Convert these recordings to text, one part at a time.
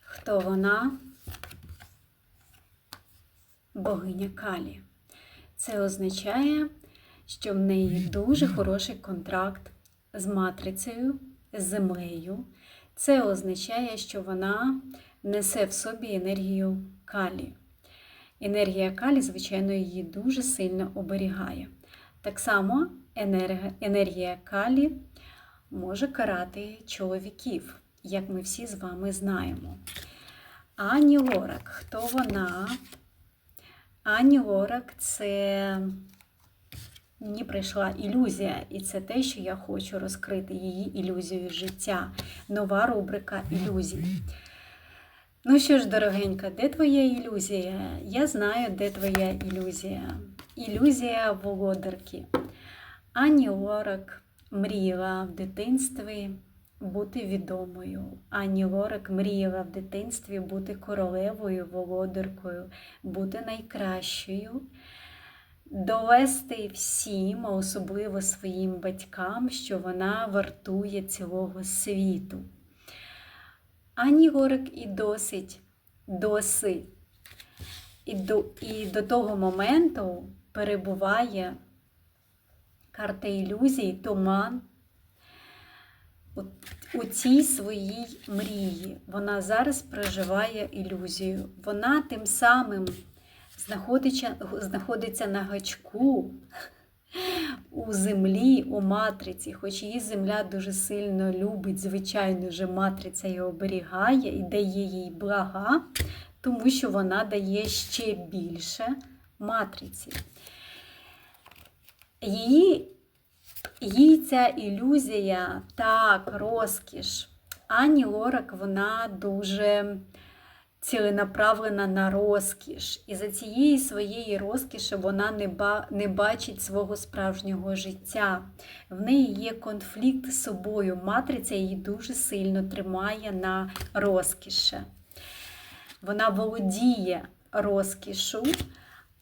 хто вона? Богиня Калі. Це означає, що в неї дуже хороший контракт з матрицею, з землею. Це означає, що вона несе в собі енергію калі. Енергія калі, звичайно, її дуже сильно оберігає. Так само енергія калі може карати чоловіків, як ми всі з вами знаємо. Ані Лорак, хто вона? Ані Лорак це мені прийшла ілюзія, і це те, що я хочу розкрити її ілюзію життя. Нова рубрика ілюзій. Ну що ж, дорогенька, де твоя ілюзія? Я знаю, де твоя ілюзія. Ілюзія володарки. Ані Лорак мріяла в дитинстві бути відомою. Ані Лорак мріяла в дитинстві бути королевою, володаркою, бути найкращою, довести всім, а особливо своїм батькам, що вона вартує цілого світу. Ані Лорак і досить, досить. І до, і до того моменту перебуває карта ілюзій, туман у, цій своїй мрії. Вона зараз проживає ілюзію. Вона тим самим знаходиться, на гачку у землі, у матриці, хоч її земля дуже сильно любить, звичайно ж, матриця її оберігає і дає їй блага, тому що вона дає ще більше матриці. Її, ця ілюзія, так, розкіш. Ані Лорак, вона дуже ціленаправлена на розкіш. І за цієї своєї розкіші вона не, ба, не бачить свого справжнього життя. В неї є конфлікт з собою. Матриця її дуже сильно тримає на розкіші. Вона володіє розкішу,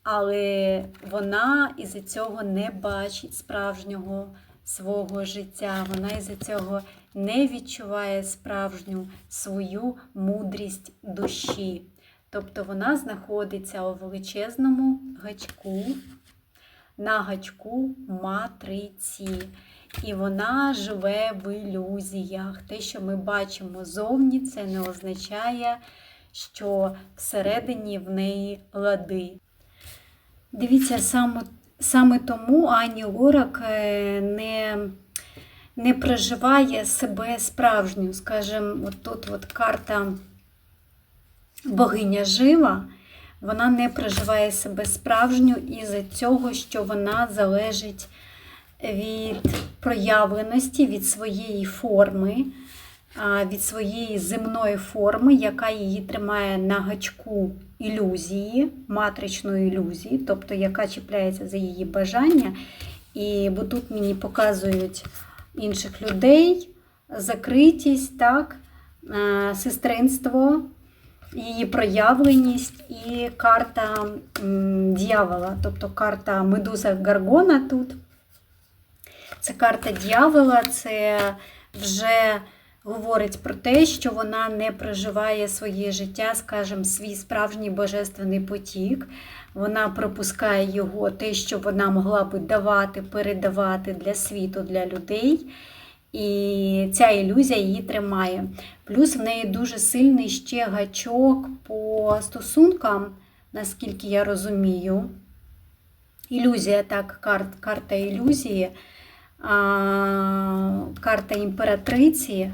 але вона із-за цього не бачить справжнього свого життя. Вона із-за цього не відчуває справжню свою мудрість душі. Тобто вона знаходиться у величезному гачку, на гачку матриці. І вона живе в ілюзіях. Те, що ми бачимо зовні, це не означає, що всередині в неї лади. Дивіться, саме, саме тому Ані Лорак е, не не проживає себе справжню. Скажімо, от тут от карта богиня жива, вона не проживає себе справжню із-за цього, що вона залежить від проявленості, від своєї форми, від своєї земної форми, яка її тримає на гачку ілюзії, матричної ілюзії, тобто яка чіпляється за її бажання. І бо тут мені показують інших людей, закритість, так, сестринство, її проявленість і карта дьявола, тобто карта Медуза Гаргона тут. Це карта дьявола, це вже говорить про те, що вона не проживає своє життя, скажімо, свій справжній божественний потік. Вона пропускає його, те, що вона могла би давати, передавати для світу, для людей. І ця ілюзія її тримає. Плюс в неї дуже сильний ще гачок по стосункам, наскільки я розумію. Ілюзія, так, карт, карта ілюзії, а, карта імператриці.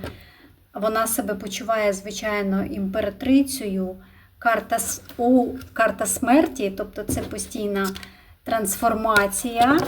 Вона себе почуває, звичайно, імператрицею. Карта, о, карта смерті, тобто це постійна трансформація.